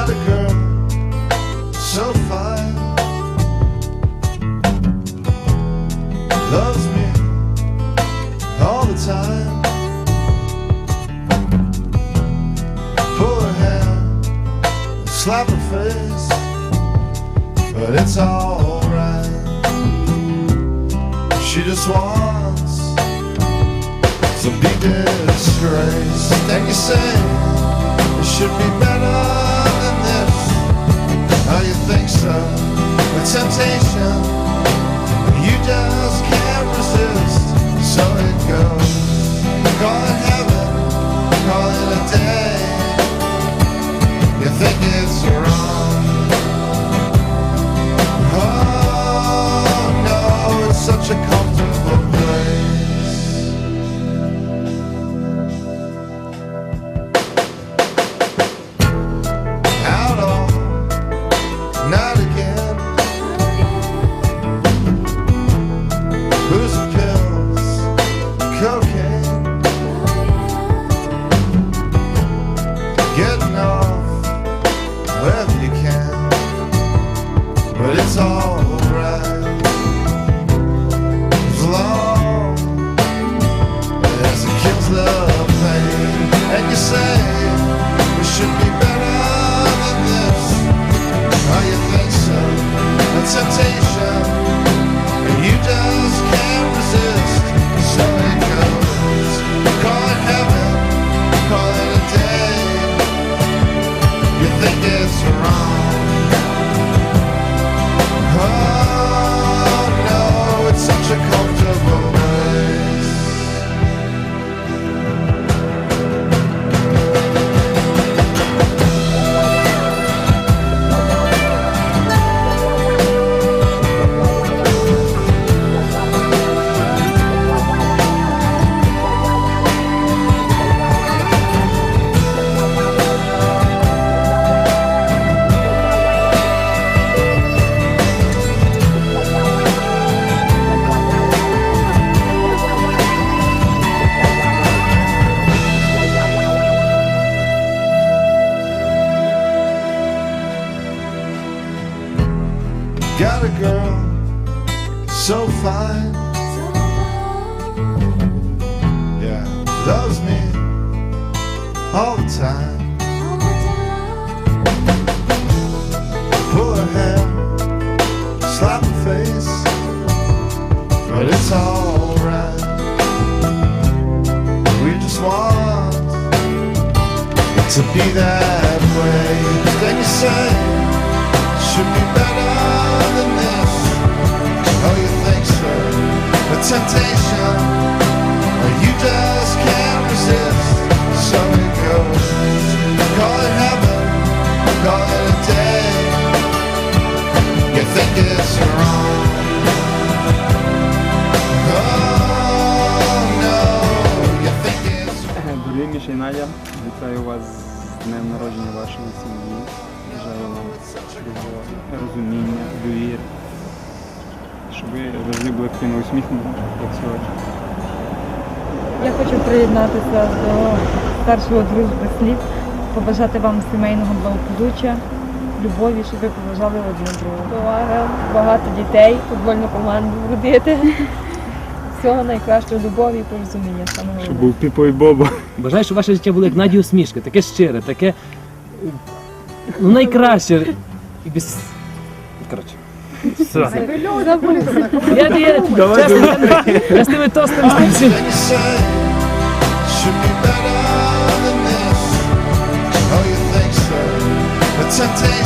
Got a girl so fine, loves me all the time. Pull her hair, slap her face, but it's alright. She just wants some big disgrace. Then you say it should be better such a comfortable place. Out all night again. Booze pills, cocaine. Getting off wherever you can, but it's alright. The pain, and you say we should be better than this. Oh, you think so? A temptation, you just can't resist. So it goes. Call it heaven, call it a day. You think it's wrong. Got a girl so fine, yeah, loves me all the time. Pull her hair, slap her face, but it's alright. We just want to be that way. Then you say, should be better temptation, you just can't resist. So it goes. Call it heaven, call it a day. You think it's wrong. Oh no, Надя, вітаю вас з днем народження вашої сім'ї. Бажаю вам розуміння, довіри. Щоб ви завжди були активно усміхнені, як сьогодні. Я хочу приєднатися до першого дружби слів, побажати вам сімейного благополуччя, любові, щоб ви поважали один другого. Повага, багато дітей, футбольну команду вродити. Всього найкращого любові і порозуміння. Саме Щоб головне. був Піпо і Боба. Бажаю, щоб ваше життя було як Наді усмішка, таке щире, таке ну, найкраще. І без... Коротше. Все. Я, я, чесно, я, я з тими тостами з тим всім. Then you say should be better than this. Oh, you think so? The temptation,